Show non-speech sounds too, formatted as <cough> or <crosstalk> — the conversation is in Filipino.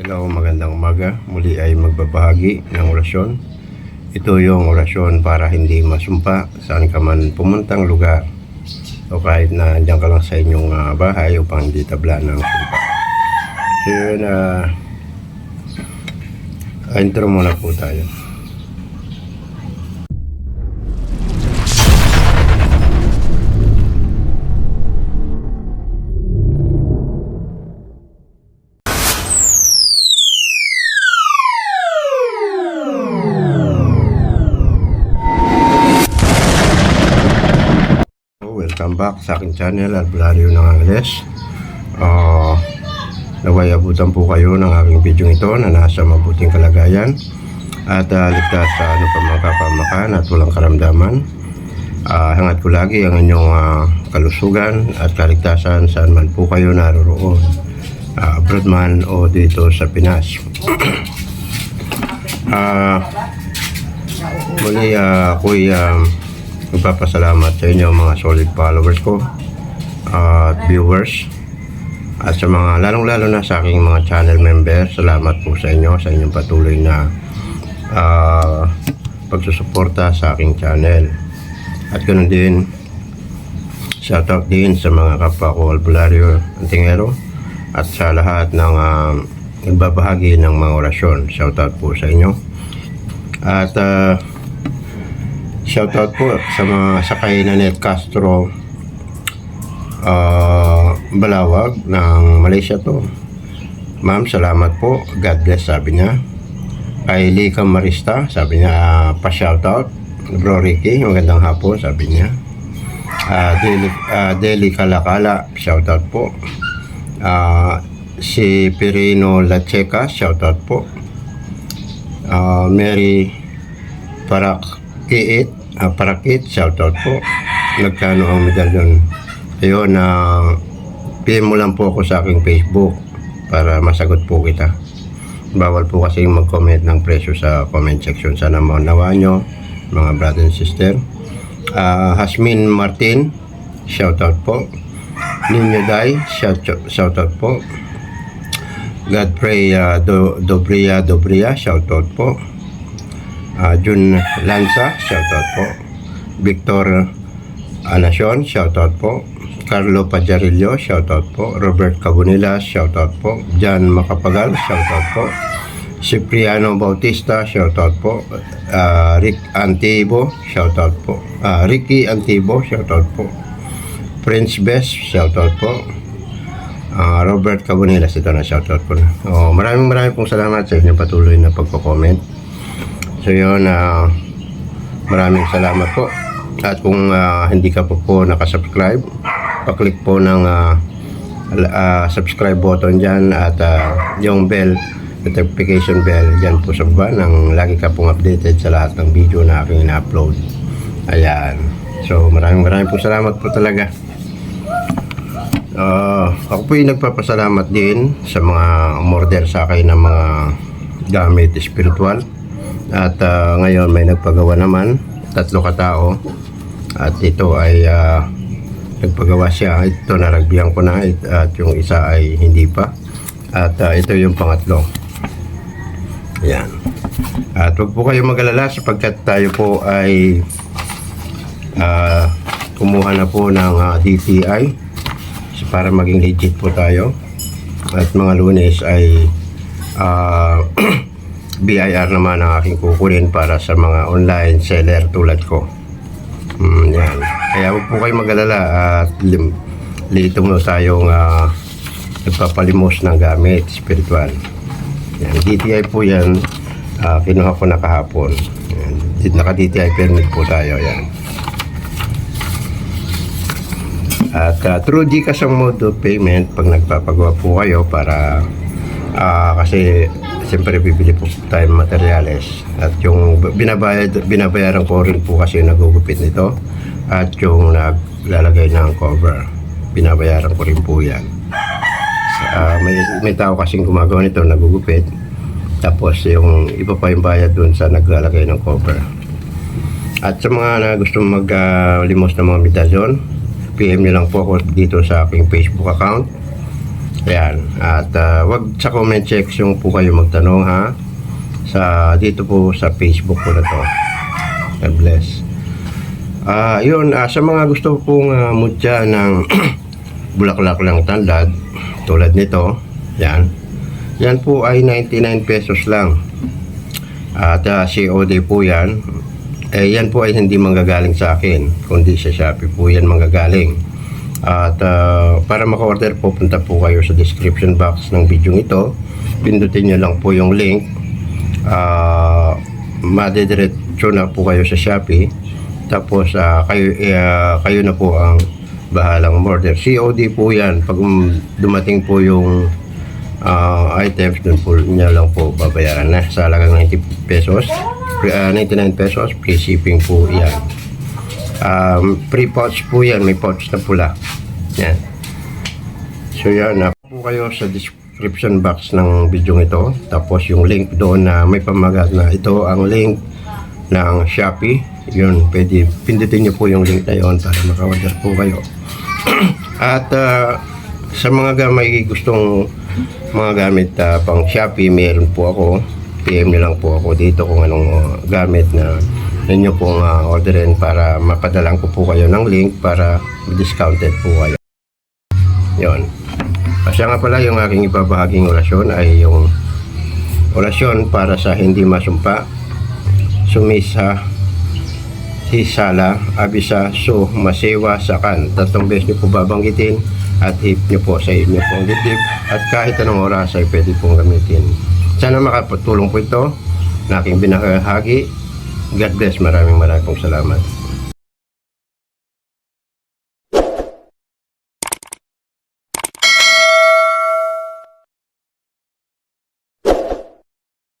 Hello, magandang umaga. Muli ay magbabahagi ng orasyon. Ito yung orasyon para hindi masumpa saan ka man pumuntang lugar o kahit na andyan ka lang sa inyong ah, bahay upang hindi tabla ng sumpa. So yun, ah, intro muna po tayo. Back sa aking channel, Albularyo ng Angles. Uh, naway abutan po kayo ng aking video ito na nasa mabuting kalagayan at uh, ligtas sa ano pa mga at walang karamdaman. Uh, hangat ko lagi ang inyong ah, kalusugan at kaligtasan saan man po kayo naroroon. Uh, abroad man o dito sa Pinas. <clears throat> Ah, muli uh, ako'y um, Nagpapasalamat sa inyo mga solid followers ko at viewers at sa mga lalong-lalo na sa aking mga channel members. Salamat po sa inyo sa inyong patuloy na ah, pagsusuporta sa aking channel. At ganoon din, shoutout din sa mga kapwa ko albularyo antingero at sa lahat ng ah, nagbabahagi ng mga orasyon. Shoutout po sa inyo. At ah, Shoutout po sa mga sakay na Net Castro ah, Balawag ng Malaysia to. Ma'am, salamat po. God bless, sabi niya. Kay Lika Marista, sabi niya, ah, pa-shoutout. Bro Ricky, magandang hapon, sabi niya. Ah, Deli, ah, Deli Kalakala, shoutout po. Ah, si Pirino Lacheca, shoutout po. Ah, Mary Parakit, ah, Parakit, shoutout po. Nagkano ang medalyon? Ayun, na PM mo lang po ako sa aking Facebook para masagot po kita. Bawal po kasi mag-comment ng presyo sa comment section. Sana maunawa nyo, mga brother and sister. Ah, Hasmin Martin, shoutout po. Ninyo shout, shoutout po. Godfrey uh, Do, Dobria Dobria, shoutout po. Ah, Jun Lanza, shoutout po. Victor Anacion, shoutout po. Carlo Pajarillo, shoutout po. Robert Cabonilla, shoutout po. Jan Macapagal, shoutout po. Cipriano Bautista, shoutout po. Ah, Rick Antibo, shoutout po. Ah, Ricky Antibo, shoutout po. Prince Best, shoutout po. Ah, Robert Cabonilas, ito na shoutout na. Oh, maraming maraming pong salamat sa inyong patuloy na pagko-comment. So yun, ah, maraming salamat po. At kung ah, hindi ka po po nakasubscribe, paklik po ng al- ah, subscribe button dyan at ah, yung bell, notification bell dyan po sa baba nang lagi ka pong updated sa lahat ng video na aking ina-upload. Ayan. So maraming maraming po salamat po talaga. Ah, ako po yung nagpapasalamat din sa mga umorder sa akin ng mga gamit spiritual. At ah, ngayon may nagpagawa naman, tatlo katao. At ito ay ah, nagpagawa siya. Ito naragbihan ko na at yung isa ay hindi pa. At ah, ito yung pangatlo. Yan. At huwag po kayong magalala sapagkat tayo po ay ah, kumuha na po ng ah, DTI para maging legit po tayo. At mga lunes ay ah, <clears throat> BIR naman ang aking kukunin para sa mga online seller tulad ko. Mm, yan. Kaya huwag po kayo magalala at lim, lito mo tayong ah, nagpapalimos ng gamit spiritual. Yan, DTI po yan. ah, kinuha ko na kahapon. Yan. Naka-DTI permit po tayo. Yan. At uh, through Gcash ang mode of payment pag nagpapagawa po kayo para ah, kasi siyempre bibili po tayo ng materyales. At yung binabayad binabayaran ko rin po kasi yung nagugupit nito. At yung naglalagay ng cover binabayaran ko rin po yan. Ah, may, may tao kasing gumagawa nito nagugupit. Tapos yung iba pa yung bayad dun sa naglalagay ng cover. At sa mga na gusto mag-limos ng mga medalyon PM nyo lang po ako dito sa aking Facebook account Ayan. At ah, wag sa comment section po kayo magtanong ha. Sa dito po sa Facebook po na to. God bless. Ah, yun, ah, sa mga gusto pong uh, mutya ng <clears throat> bulaklak lang tanlad, tulad nito, yan. Yan po ay 99 pesos lang. At ah, COD po yan. Eh, yan po ay hindi manggagaling sa akin, kundi sa Shopee po yan manggagaling. At ah, para maka-order po, punta po kayo sa description box ng video ito. Pindutin nyo lang po yung link. Ah, madediretso na po kayo sa Shopee. Tapos ah, kayo, ah, kayo na po ang bahalang order. COD po yan. Pag um, dumating po yung ah, items, dun po niya lang po babayaran na sa halagang 90 pesos. Ah, 99 pesos, free shipping po yan. Um, free pouch po yan, may pouch na pula. Yan. So yan, na po kayo sa description box ng video ito. Tapos yung link doon na may pamagat na ito ang link ng Shopee. Yun, pwede pindutin nyo po yung link na yun para maka-order po kayo. <clears throat> At ah, sa mga gamay gustong mga gamit ah, pang Shopee, meron po ako. PM nyo lang po ako dito kung anong ah, gamit na ninyo pong ah, orderin para mapadalang ko po kayo ng link para discounted po kayo. Yon. Asya nga pala yung aking ibabahaging orasyon ay yung orasyon para sa hindi masumpa, sumisa, hisala, abisa, so, masewa, sakan. Tatlong beses niyo po babanggitin at hip niyo po sa inyo pong dibdib at kahit anong oras ay pwede pong gamitin. Sana makapatulong po ito na aking binahagi. God bless. Maraming maraming salamat.